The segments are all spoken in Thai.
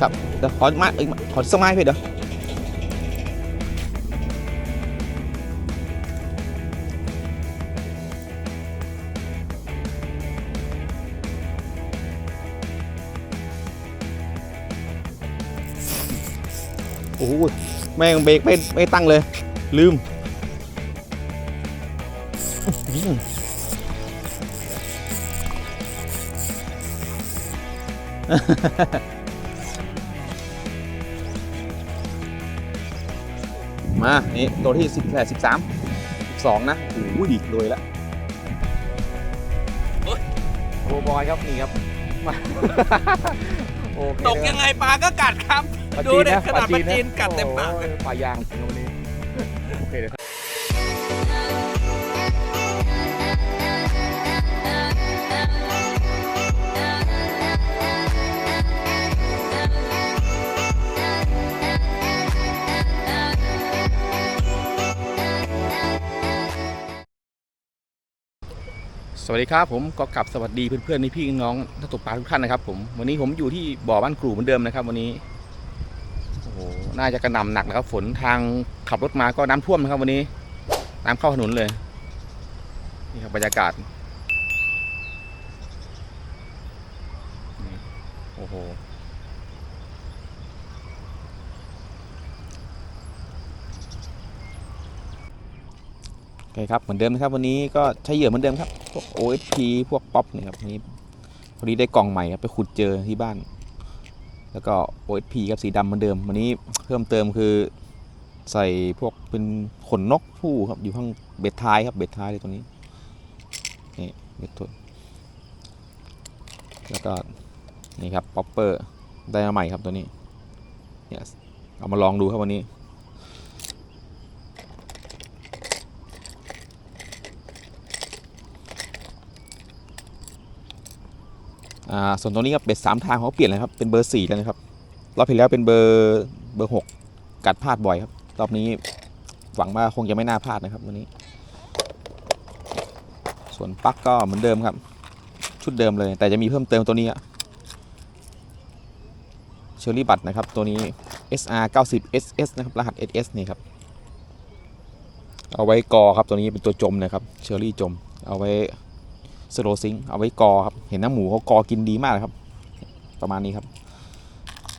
ครับเดี๋ยวขอมาอีกขอสมัยพี่เดี๋ยวโอ้โหแม่งเบรกไม่ไม่ตั้งเลย ลืมอื้อหือ มา นี่ ตัวที่สิบแปดสิบสามสิบสองนะโอ้โหดีเลยละโอบอยครับ นี่ครับมาโอเคตกยังไงปลาก็กัดครับปลาดูจีนดินะขนาดปลาจีนปลาจีนกัดเต็มปากโอ้ยปลายางวันนี้ โอเคเลยครับ สวัสดีครับผมก็กลับสวัสดีเพื่อนๆพี่น้องนักตกปลาทุกท่านนะครับ ผมวันนี้ผมอยู่ที่บ่อบ้านกรูเหมือนเดิมนะครับวันนี้โอ้โหน่าจะกระหน่ำหนักนะครับ ฝนทางขับรถมาก็น้ำท่วมนะครับ วันนี้ น้ำเข้าถนนเลยนี่ครับบรรยากาศโอ้โห เคครับเหมือนเดิมนะครับวันนี้ก็ใช้เหยื่อเหมือนเดิมครับพวก OSP พวกป๊อปนี่ครับวันนี้พอดีได้กล่องใหม่ครับไปขุดเจอที่บ้าน แล้วก็ OSP ครับสีดำเหมือนเดิม วันนี้เพิ่มเติมคือใส่พวกเป็นขนนกผู้ครับอยู่ข้างเบ็ดท้ายครับเบ็ดท้ายเลยตัวนี้นี่เบ็ดตัวแล้วก็นี่ครับป๊อปเปอร์ได้มาใหม่ครับตัวนี้เนี่ยเอามาลองดูครับวันนี้ อ่าส่วนตัวนี้ครับเบ็ดสามทางเขาเปลี่ยนเลยครับเป็นเบอร์สี่แล้วนะครับรอบที่แล้วเป็นเบอร์เบอร์หกกัดพลาดบ่อยครับ รอบนี้หวังว่าคงจะไม่น่าพลาดนะครับวันนี้ ส่วนปลั๊กก็เหมือนเดิมครับ ชุดเดิมเลย แต่จะมีเพิ่มเติมตัวนี้เชอรี่บัตนะครับ ตัวนี้ SR 90 SS นะครับ รหัส SS นี่ครับ เอาไว้กอครับตัวนี้เป็นตัวจมนะครับ เชอรี่จม เอาไว้ สโลซิงเอาไว้กอครับ เห็นน้ำหมูเขากอกินดีมากครับ ประมาณนี้ครับ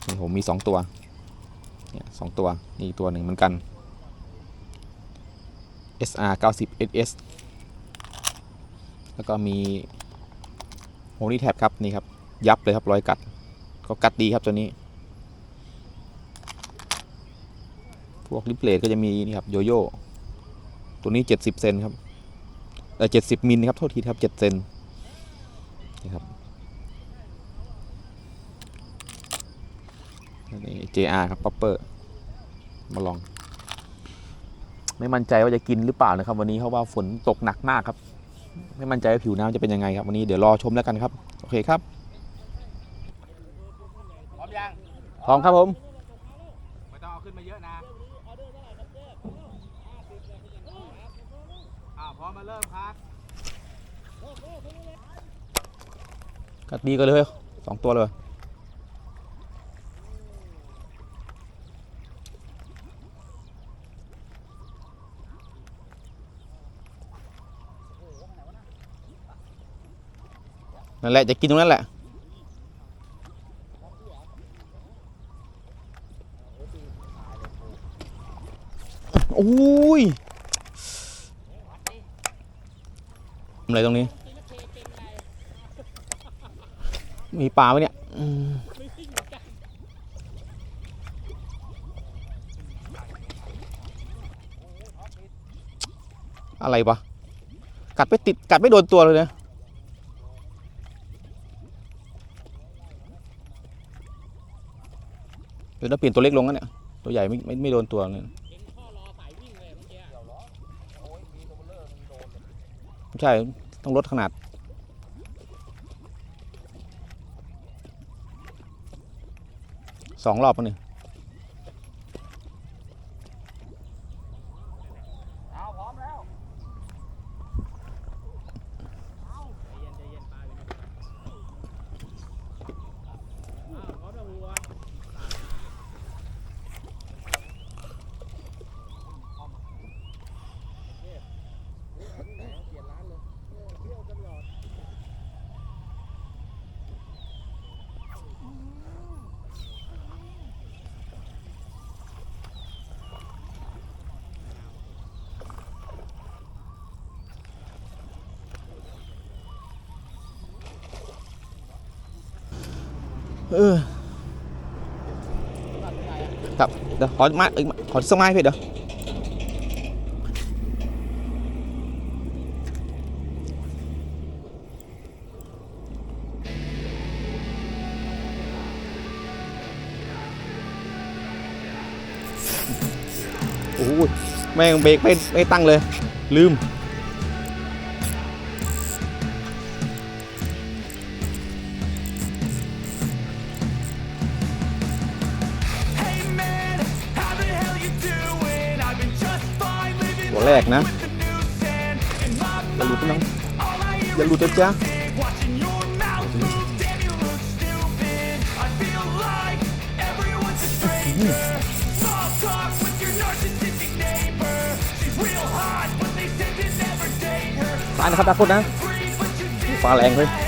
นี่ผมมี2ตัวเนี่ยสองตัวนี่ตัวหนึ่งเหมือนกัน SR 90 SS แล้วก็มีโฮนี่แท็บครับนี่ครับยับเลยครับรอยกัด ก็กัดดีครับตัวนี้ พวกลิปเลตก็จะมีนี่ครับโยโย่ตัวนี้ 70 เซนครับ เออเจ็ดสิบมิลครับโทษทีครับเจ็ดเซนนี่ครับนี่ JR ครับป๊อปเปอร์มาลอง ไม่มั่นใจว่าจะกินหรือเปล่านะครับ วันนี้เพราะว่าฝนตกหนักมากครับ ไม่มั่นใจว่าผิวน้ำจะเป็นยังไงครับ วันนี้เดี๋ยวรอชมแล้วกันครับ โอเคครับพร้อมยังพร้อมครับผมต้องเอาขึ้นมาเยอะนะอ่าพร้อมมาเริ่มครับ กัดดีกันเลยสองตัวเลยนั่นแหละจะกินตรงนั้นแหละโอ้ยทำอะไรตรงนี้ มีปลาไหมเนี่ยอะไรวะกัดไม่ติดกัดไม่โดนตัวเลยนะเดี๋ยวเราเปลี่ยนตัวเล็กลงกันเนี่ยตัวใหญ่ไม่ไม่ไม่โดนตัวเลยไม่ใช่ต้องลดขนาด สองรอบนี่เอาพร้อมแล้วเอาใจเย็นใจเย็นปลาอยู่นี่อ้าวพร้อมแล้ววัว เออครับเดี๋ยวขอมาอ้ยขอสมัยเพจเดี๋ยวโอ้โหแม่งเบรกไม่ไม่ตั้งเลย ลืม แรกนะอย่าหลุดนะอย่าหลุดนะจ๊ะตายนะครับดาโคตนะฟ้าแรงเลย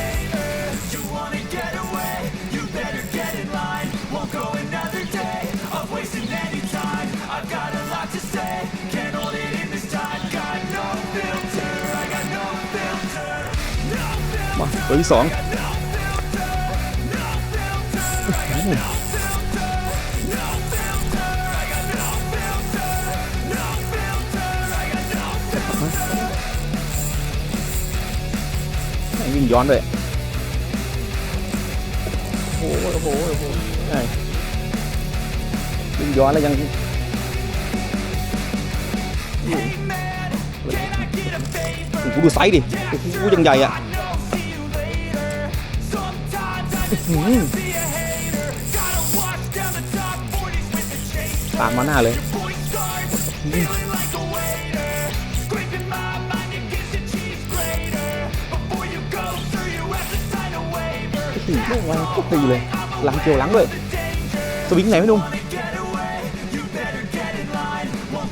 มาตัวที่สองวิ่งย้อนด้วยโอ้โหโอ้โหโอ้โหวิ่งย้อนแล้วยังกูดูไซส์ดิกูยังใหญ่อะ ตามมาหน้าเลย Voice starts feeling like a waiter. Scraping my mind against a cheese grater. Before you go through, you have to sign a waiver. ตีแม่งวันก็ตีเลยหลังเกี่ยวหลังด้วยสวิงไหนไม่นุ่ม Wanna get away? You better get in line. Won't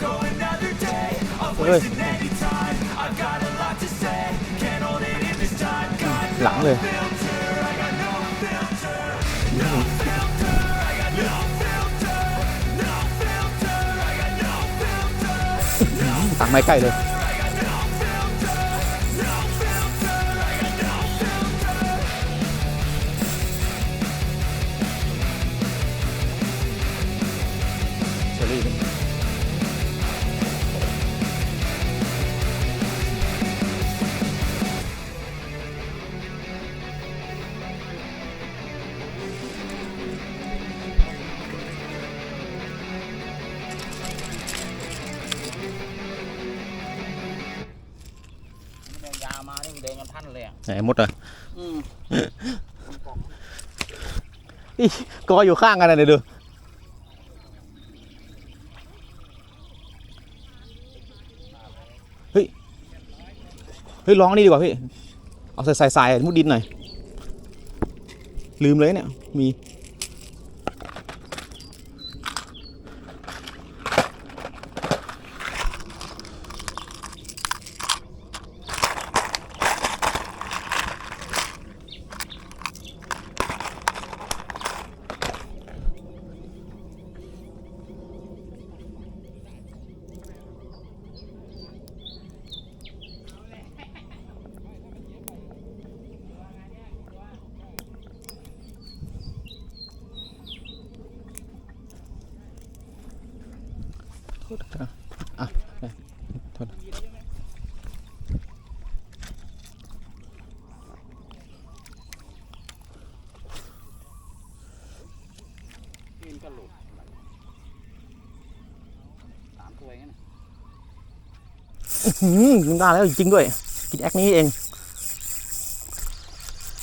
ไม้ใกล้เลย ไหนมดอะอืมอีกออยู่ข้างกันนะเดี๋ยวดูเฮ้ยเฮ้ยร้องนี่ดีกว่าพี่ เอาใส่ใส่ใส่มุดดินหน่อย ลืมเลยเนี่ย มี โทษนะอะได้โทษนะ กินก็หลุดสามตัวเองนะ อืม กินได้แล้วจริงด้วย กินแอคนี้เอง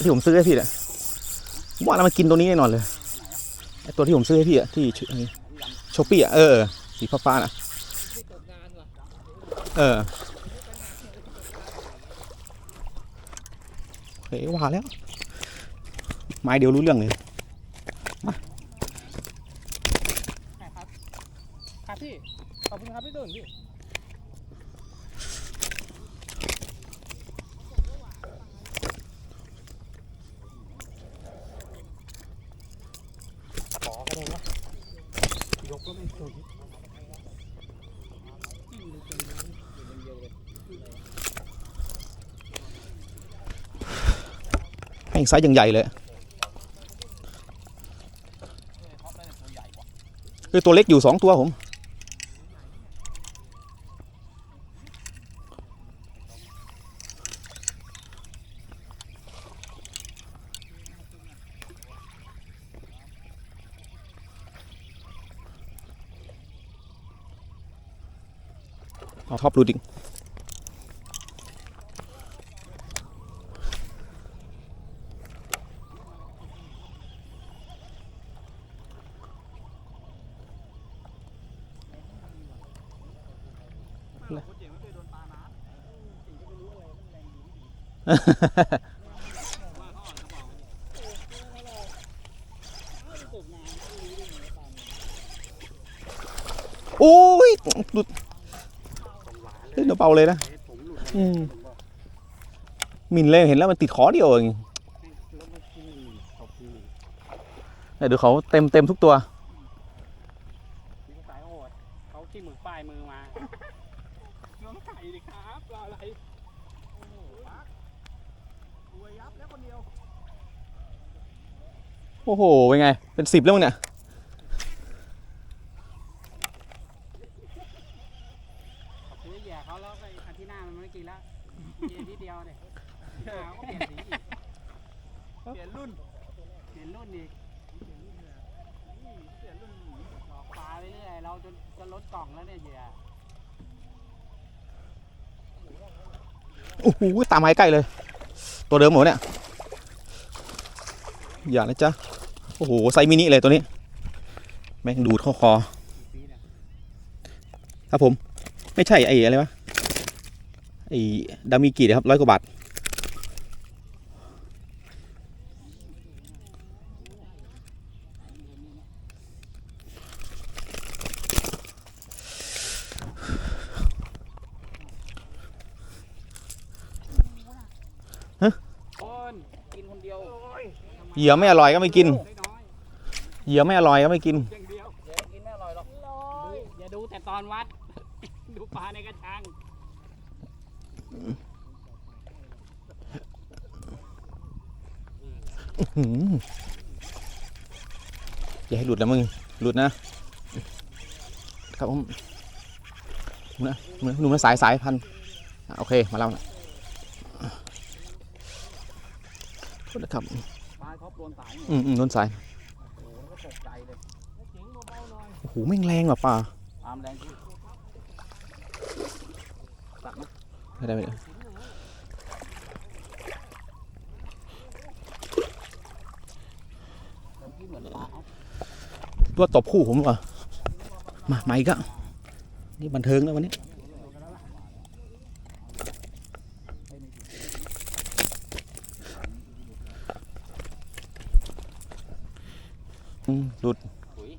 ที่ผมซื้อให้พี่แหละว่าแล้วมันกินตัวนี้แน่นอนเลยไอตัวที่ผมซื้อให้พี่อะที่โชปี้อะเออสีฟ้าๆน่ะเออเฮ้ยว่าแล้ว ไม้เดียวรู้เรื่องเลยมาครับพี่ขอบคุณครับพี่ตุ่นพี่ แม่งไซส์ยังใหญ่เลยคือตัวเล็กอยู่สองตัวผม เอาท็อปดูดิ โอ้ยหลุดเล่นเบาๆเลยนะอืมหมินเลยเห็นแล้วมันติดขอเดียวเองเนี่ยดูเขาเต็มเต็มทุกตัว มีสายโหดเขาที่มือป้ายมือมาน้องไก่ดิครับรออะไร โอ้โห เป็นไง เป็นสิบแล้วมึงเนี่ยขอบคุณแย่เขาแล้วก็อาทิตย์หน้ามันไม่กินแล้วกินอาทิตย์เดียวเนี่ยหาก็เปลี่ยนสีอีกเปลี่ยนรุ่น เปลี่ยนรุ่นอีกเปลี่ยนรุ่นดอกปลาไปเรื่อยเราจนจะลดกล่องแล้วเนี่ยเหยื่อโอ้โหตามมาใกล้เลย ตัวเดิมเหรอเนี่ย อย่านะจ๊ะโอ้โหไซส์มินิเลยตัวนี้ แม่งดูดเข้าคอปีเนี่ยครับผม ไม่ใช่ไอ้อะไรวะไอ้ดามิกินะครับร้อยกว่าบาทคนกินคนเดียวเหยื่อไม่อร่อยก็ไม่กินน้อย เหยื่อไม่อร่อยก็ไม่กินๆอย่างเดียวเดี๋ยวกินไม่อร่อยหรอกอย่าดูแต่ตอนวัด ดูปลาในกระชังหืมอย่าให้หลุดนะมึง หลุดนะ ครับผมหนูนะหนูนะหนูนะสายสายพันธุ์อะโอเคมาแล้วนะโทษนะครับปลาท็อปโดนสายอืมอืมโดนสาย โอ้โหแล้วก็ตกใจเลย โอ้โหแม่งแรงว่ะป่าตามแรงที่ตัดนะไม่ได้ไม่ได้ที่เหมือนปลาเอาตัวตบคู่ผมว่ะมามาอีกอะนี่บันเทิงแล้ววันนี้ อืมหลุด ปุ๋ย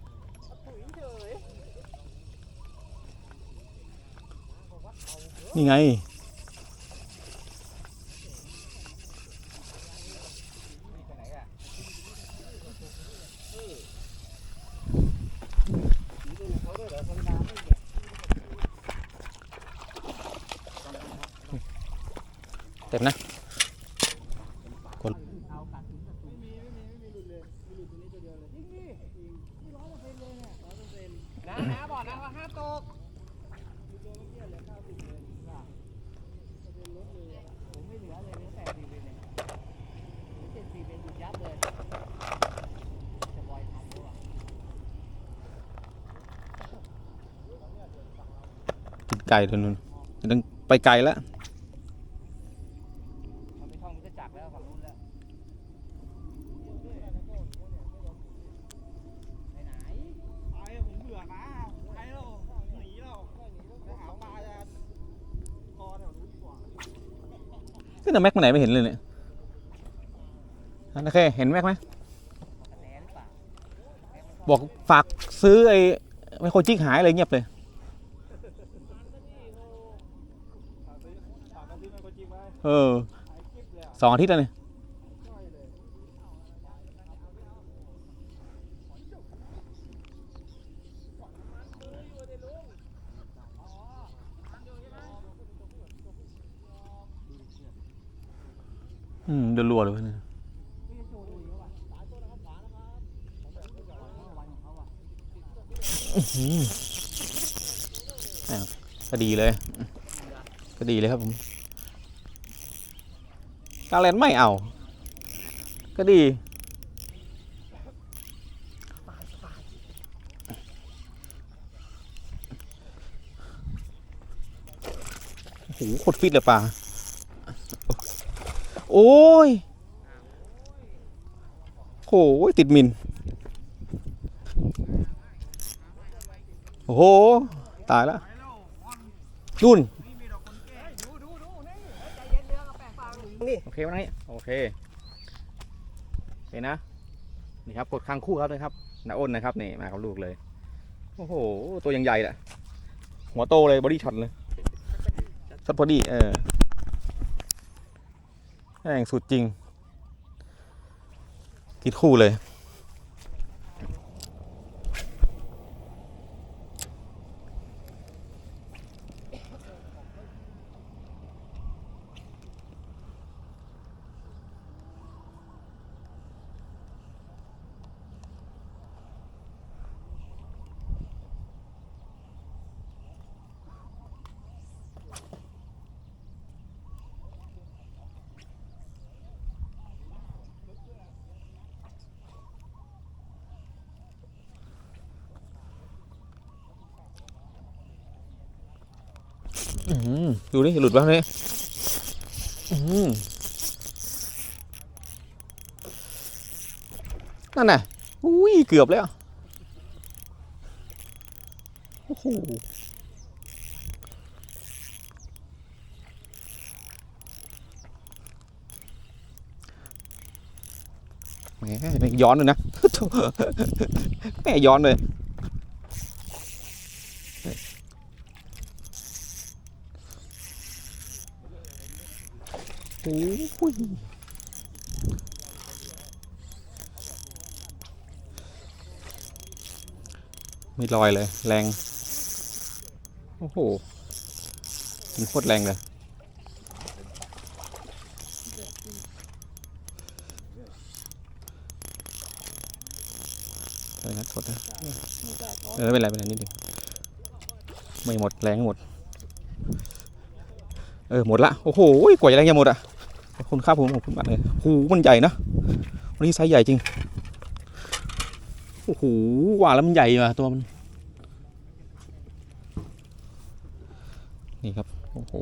นี่ไง ไปไหนอะ เต็มนะ นะนะบอกนะว่าห้ามตกผมไม่เหลือเลยตั้งแต่สี่เป็นเนี่ยเจ็ดสี่เป็นหยุดยับเลย จะบอยทำด้วย กินไก่ตัวนู้นต้องไปไกลแล้วมันไม่ท่องมันจะจักรแล้วฝั่งนู้นแล้วไปไหนไปผมเบื่อนะไปแล้วหนีแล้วไปหาปลาจะพอแถวนู้นดีกว่าก็น่ะแม็กมาไหนไม่เห็นเลยเนี่ยอันโอเคเห็นแม็กไหมกระแสหรือเปล่าบอกฝากซื้อไอ้ไมโครจิกหายเลยเงียบเลย ฝากซื้อฝากกันซื้อไมโครจิกไว้ เออสองอาทิตย์แล้วเนี่ยเลยอืมเดือดรัวเลยเว้ยเนี่ยอื้อหืออะก็ดีเลย ก็ดีเลยครับผม กาแลนไม่เอา ก็ดี โอ้โหโคตรฟิตเลยปลาโอ้ยโอ้ยติดมิน โอ้โห ตายแล้วนุ่น โอเควันนี้โอเคโอเคนะนี่ครับกดค้างคู่ครับนะครับนาอ้นนะครับนี่มากับลูกเลยโอ้โหตัวยังใหญ่แหละหัวโตเลยบอดี้ช็อตเลยช็อตบอดี้เออแม่งสุดจริงติดคู่เลย อื้อ ดูนี่หลุดบ้างเลยอื้อหือนั่นน่ะอุ้ย เกือบแล้วโอ้โหแหมไม่ย้อนเลยนะ แม่ย้อนเลย โอ้ยไม่ลอยเลย แรง โอ้โหกินโคตรแรงเลยอะไรนะกดนะเออไม่เป็นไรไม่เป็นไรนิดนึงไม่หมดแรงหมด เออ หมดละ โอ้โห กว่าจะแรงจะหมดอะ ขอบคุณครับผมขอบคุณมากเลยหูมันใหญ่นะวันนี้ไซส์ใหญ่จริงโอ้โหว่าแล้วมันใหญ่ว่ะตัวมันนี่ครับโอ้โห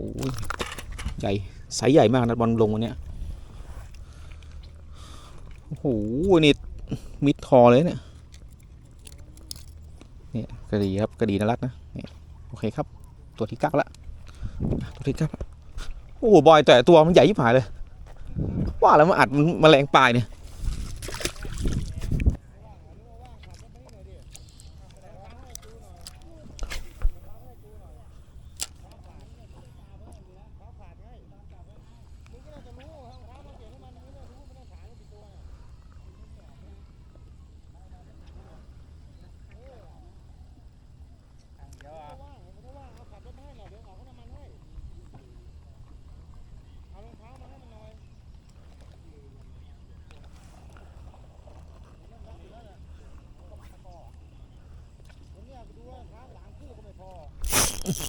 ใหญ่ไซส์ใหญ่มากนะบอลลงวันเนี้ยโอ้โหนี่มิดคอเลยเนี่ยเนี่ยกระดีครับกระดีนรัตน์นะนี่โอเคครับ ตัวที่เก้าละตัวที่เก้าโอ้โหบอยแต่ตัวมันใหญ่ยิ่งหายเลย ว่าแล้วมันอัดมันแมลงปลายเนี่ย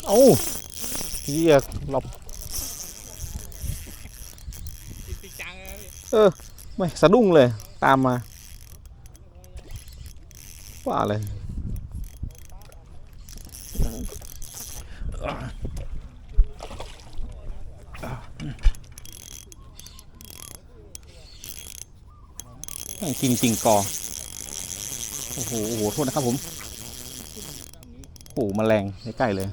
เอ้าเฮียหลบ ติด จังเลยไม่สะดุ้งเลย ตามมาว่าเลยแม่งจริงจริงกอ โอ้โห โอ้โห โทษนะครับผม โอ้โหแมลงใกล้ๆเลย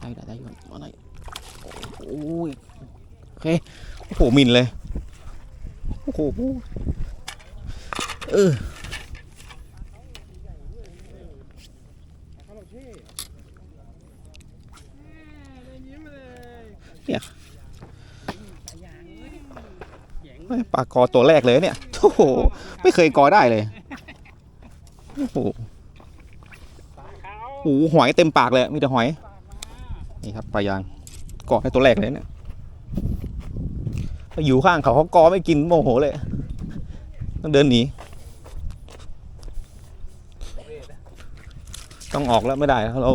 ได้ได้ได้ก่อนมาหน่อยโอ้ยโอเค โอ้โห มินเลย โอ้โหเออเนี่ยปลากอตัวแรกเลยเนี่ยโอ้โห ไม่เคยกอได้เลย โอ้โหโอ้หหอยเต็มปากเลย มีแต่หอย นี่ครับปลายางกอให้ตัวแรกเลยเนี่ย อยู่ข้างเขาเขากอไม่กินโมโหเลย ต้องเดินหนีต้องออกแล้วไม่ได้ เรา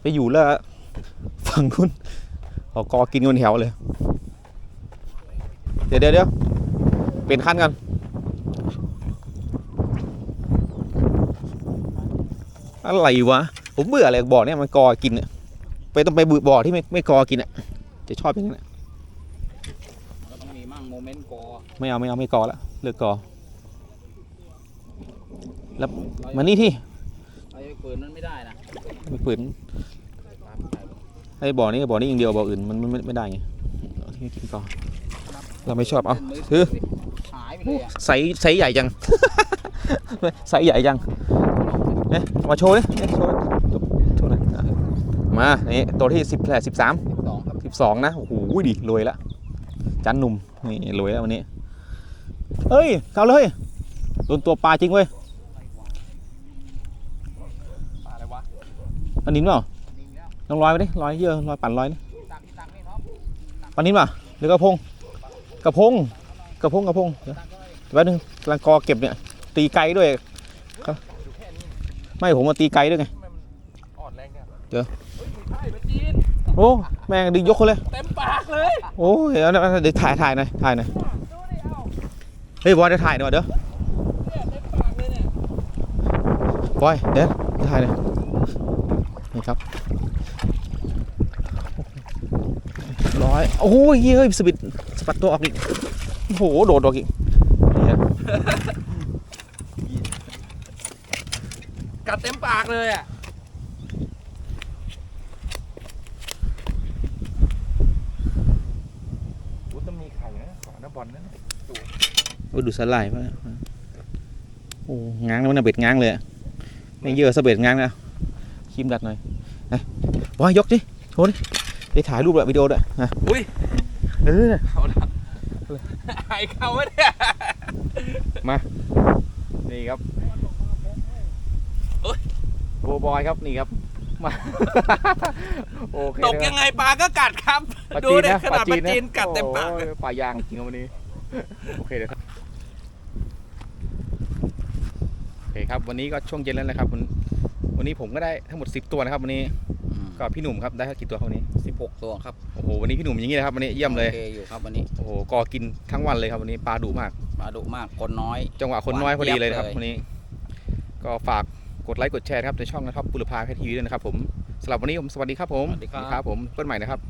ไปอยู่แล้วฝั่งนู้นเขากอกินกันแถวเลย เดี๋ยวเดี๋ยวเดี๋ยวเปลี่ยนคันกันอะไรวะ ผมเบื่ออะไรบ่อเนี่ยมันกอกินเนี่ยไปต้องไปบ่อที่ไม่ไม่กอกินอะ จะชอบอย่างนั้นอะ ก็ต้องมีมั่งโมเมนต์กอ ไม่เอาไม่เอาไม่กอแล้วเลิกกอแล้วมานี่ที่เราจะปืนนั้นไม่ได้นะไม่ปืนไอ้บ่อนี้กับบ่อนี้อย่างเดียวบ่ออื่นมันมันไม่ไม่ได้ไงเอาที่กินกอเราไม่ชอบเอาล่นมืถือสิหายไปเลยอะไซส์ไซส์ใหญ่จังไซส์ใหญ่จังเนี่ยเอามาโชว์ดิเนี่ยโชว์โชว์หน่อยอะมานี่ตัวที่สิบแปดสิบสามสองครับสิบสองนะโอ้โหดิรวยละจันหนุ่มนี่รวยแล้ววันนี้ เฮ้ย เข้าเลยโดนตัวปลาจริงเว้ยปลาอะไรวะปลานินเปล่านิ่งแล้วลองลอยไปดิลอยเยอะลอยปั่นลอยนี่ตักตักนี่เนาะปลานินเปล่าหรือกระพง กระพง กระพงกระพงเดี๋ยวตักก็เลยแป๊บนึงกำลังกอเก็บเนี่ย ตีไกลด้วยครับไม่ผมมาตีไกลด้วยไงอ่อนแรงแค่เดี๋ยวเฮ้ยไม่ใช่เป็นจีนโอ้แม่งดึงยกเขาเลย เต็มปากเลย โอ้ยเอาเดี๋ยวเดี๋ยวถ่ายถ่ายหน่อยถ่ายหน่อยดูดิเอ้า เฮ้ยบอยเดี๋ยวถ่ายหน่อยเดี๋ยวเนี่ยเต็มปากเลยเนี่ยบอยเดี๋ยวถ่ายหน่อยนี่ครับร้อยโอ้ยเฮ้ยสะบิดสะบัดตัวออกอีกโอ้โหโดดออกอีกนี่ครับกัดเต็มปากเลยอะ อู้ต้องมีไข่นะขอน้ำบอลนั่น โอ้ยดูสลายมาโอ้ง้างแล้วมันนะเบ็ดง้างเลยอะไม่เยอะสะเบ็ดง้างนะคิมดัดหน่อยนะบอยยกดิโชว์ดิได้ถ่ายรูปด้วยวิดีโอด้วยนะอุ้ยเออเขาละหายเขาวะเนี่ยนี่ครับโอ๊ยโบบอยครับนี่ครับมาโอเคตกนะครับยังไงปลาก็กัดครับปลาดูจีนดินะขนาดปลาะจีนกัดเต็มปากเลยโอ้ยปลายางจริงๆวันนี้ โอเคเดี๋ยว ครับโอเคครับวันนี้ก็ช่วงเย็นแล้วนะครับวันวันนี้ผมก็ได้ทั้งหมด 10 ตัวนะครับ วันนี้ก็พี่หนุ่มครับได้กี่ตัวครับวันนี้สิบหกตัวครับโอ้โหวันนี้พี่หนุ่มอย่างนี้เลยครับวันนี้เยี่ยมเลยโอเคอยู่ครับวันนี้โอ้โหกอกินทั้งวันเลยครับวันนี้ปลาดุมากปลาดุมากคนน้อย จังหวะคนน้อยพอดีเลยนะครับหวานเจี๊ยบเลยวันนี้ ก็ฝากกดไลค์กดแชร์นะครับในช่องนะครับปุรพาแพทย์ทีวีด้วยนะครับผมสำหรับวันนี้ผมสวัสดีครับผมสวัสดีครับผมเปิ้ลใหม่นะครับ